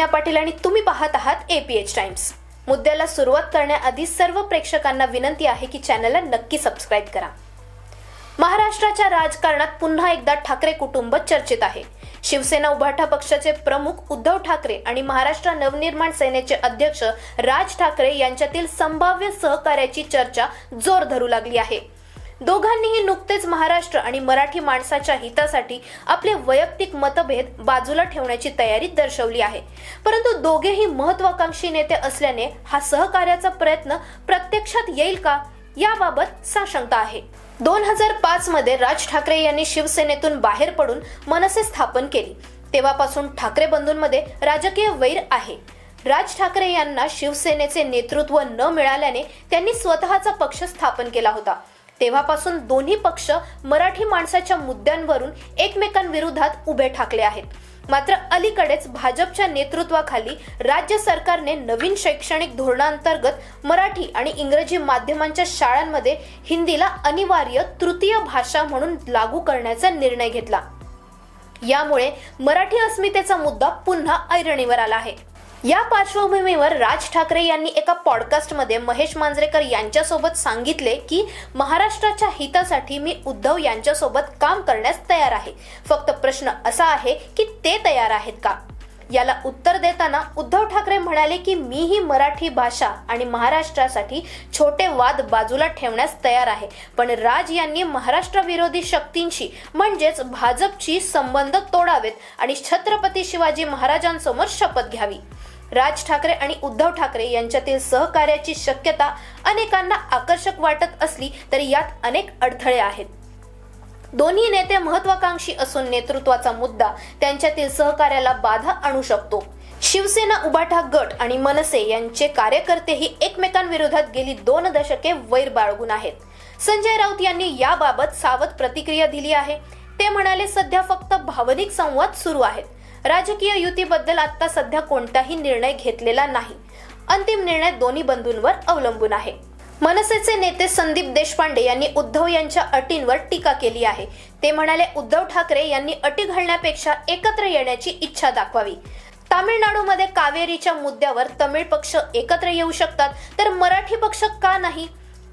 प्रज्ञा पाटील आणि तुम्ही पाहत आहात एपीएच टाइम्स मुद्द्याला सुरुवात करण्याआधी सर्व प्रेक्षकांना विनंती आहे की चॅनलला नक्की सबस्क्राईब करा. महाराष्ट्राच्या राजकारणात पुन्हा एकदा ठाकरे कुटुंब चर्चेत आहे. शिवसेना उभाठा पक्षाचे प्रमुख उद्धव ठाकरे आणि महाराष्ट्र नवनिर्माण सेनेचे अध्यक्ष राज ठाकरे यांच्यातील संभाव्य सहकार्याची चर्चा जोर धरू लागली आहे. दोघांनीही नुकतेच महाराष्ट्र आणि मराठी माणसाच्या हितासाठी आपले वैयक्तिक मतभेद बाजूला ठेवण्याची तयारी दर्शवली आहे. परंतु दोघेही महत्वाकांक्षी नेते असल्याने हा सहकार्याचा प्रयत्न प्रत्यक्षात येईल का याबाबत साशंका आहे. दोन हजार पाच मध्ये राज ठाकरे यांनी शिवसेनेतून बाहेर पडून मनसे स्थापन केली. तेव्हापासून ठाकरे बंधूंमध्ये राजकीय वैर आहे. राज ठाकरे यांना शिवसेनेचे नेतृत्व न मिळाल्याने त्यांनी स्वतःचा पक्ष स्थापन केला होता. तेव्हापासून दोन्ही पक्ष मराठी माणसाच्या मुद्द्यांवरून एकमेकांविरोधात उभे ठाकले आहेत. मात्र अलीकडेच भाजपच्या नेतृत्वाखाली राज्य सरकारने नवीन शैक्षणिक धोरणांतर्गत मराठी आणि इंग्रजी माध्यमांच्या शाळांमध्ये हिंदीला अनिवार्य तृतीय भाषा म्हणून लागू करण्याचा निर्णय घेतला. यामुळे मराठी अस्मितेचा मुद्दा पुन्हा ऐरणीवर आला आहे. या पार्श्वभूमीवर राज ठाकरे यांनी एका पॉडकास्टमध्ये महेश मांजरेकर यांच्यासोबत सांगितले की महाराष्ट्राच्या हितासाठी मी उद्धव यांच्यासोबत काम करण्यास तयार आहे. फक्त प्रश्न असा आहे की ते तयार आहेत का? याला उत्तर देताना उद्धव ठाकरे म्हणाले की मी ही मराठी भाषा आणि महाराष्ट्रासाठी छोटे वाद बाजूला ठेवण्यास तयार आहे. पण राज यांनी महाराष्ट्रविरोधी शक्तींशी म्हणजेच भाजपची संबंध तोडावेत आणि छत्रपती शिवाजी महाराजांसमोर शपथ घ्यावी. राज ठाकरे आणि उद्धव ठाकरे यांच्यातील सहकार्याची शक्यता अनेकांना आकर्षक वाटत असली तरी यात अनेक अडथळे आहेत. दोन्ही नेते महत्वाकांक्षी असून नेतृत्वाचा मुद्दा त्यांच्यातील सहकार्याला बाधा आणू शकतो. शिवसेना उबाठा गट आणि मनसे यांचे कार्यकर्तेही एकमेकांविरोधात गेली दोन दशके वैर बाळगून आहेत. संजय राऊत यांनी याबाबत सावध प्रतिक्रिया दिली आहे. ते म्हणाले सध्या फक्त भावनिक संवाद सुरू आहेत. राजकीय युतीबद्दल आता सध्या कोणताही निर्णय घेतलेला नाही. अंतिम निर्णय दोन्ही बंधूंवर अवलंबून आहे. मनसेचे नेते संदीप देशपांडे यांनी उद्धव यांच्या अटींवर टीका केली आहे. ते म्हणाले उद्धव ठाकरे यांनी अटी घालण्यापेक्षा एकत्र येण्याची इच्छा दाखवावी. तामिळनाडूमध्ये कावेरीच्या मुद्द्यावर तमिळ पक्ष एकत्र येऊ शकतात तर मराठी पक्ष का नाही?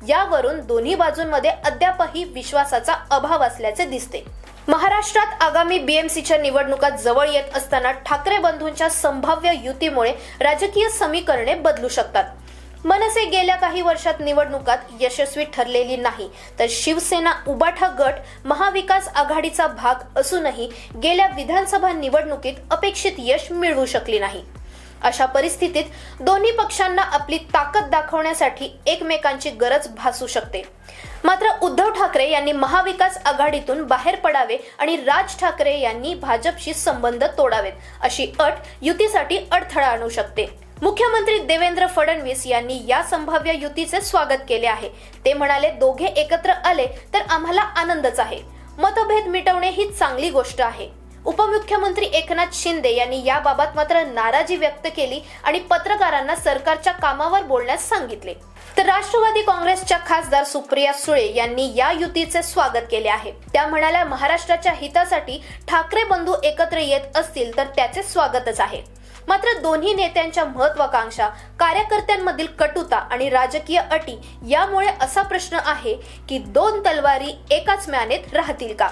यावरून दोन्ही बाजूंमध्ये अद्यापही विश्वासाचा अभाव असल्याचे दिसते. महाराष्ट्रात आगामी बीएमसीच्या निवडणुका जवळ येत असताना ठाकरे बंधूंच्या संभाव्य युतीमुळे राजकीय समीकरणे बदलू शकतात. मनसे गेल्या काही वर्षात निवडणुकात यशस्वी ठरलेली नाही तर शिवसेना उबाठा गट महाविकास आघाडीचा भाग असूनही गेल्या विधानसभा निवडणुकीत अपेक्षित यश मिळवू शकली नाही. अशा परिस्थितीत दोन्ही पक्षांना आपली ताकद दाखवण्यासाठी एकमेकांची गरज भासू शकते. मात्र उद्धव ठाकरे यांनी महाविकास आघाडीतून बाहेर पडावे आणि राज ठाकरे यांनी भाजपशी संबंध तोडावेत अशी अट युतीसाठी अडथळा आणू शकते. मुख्यमंत्री देवेंद्र फडणवीस यांनी या संभाव्य युतीचे स्वागत केले आहे. ते म्हणाले दोघे एकत्र आले तर आम्हाला आनंदच आहे. मतभेद मिटवणे ही चांगली गोष्ट आहे. उपमुख्यमंत्री एकनाथ शिंदे यांनी याबाबत मात्र नाराजी व्यक्त केली आणि पत्रकारांना सरकारच्या कामावर बोलण्यास सांगितले. तर राष्ट्रवादी काँग्रेसच्या खासदार सुप्रिया सुळे यांनी या युतीचे स्वागत केले आहे. त्या म्हणाल्या महाराष्ट्राच्या हितासाठी ठाकरे बंधू एकत्र येत असतील तर त्याचे स्वागतच आहे. मात्र दोन्ही नेत्यांच्या महत्वाकांक्षा कार्यकर्त्यांमधील कटुता आणि राजकीय अटी यामुळे असा प्रश्न आहे की दोन तलवारी एकाच म्यानेत राहतील का?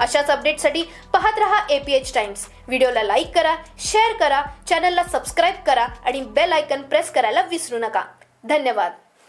अशाच अपडेटसाठी पाहत रहा एपीएच टाइम्स व्हिडिओला लाईक करा शेअर करा चॅनलला सबस्क्राईब करा आणि बेल आयकन प्रेस करायला विसरू नका. धन्यवाद.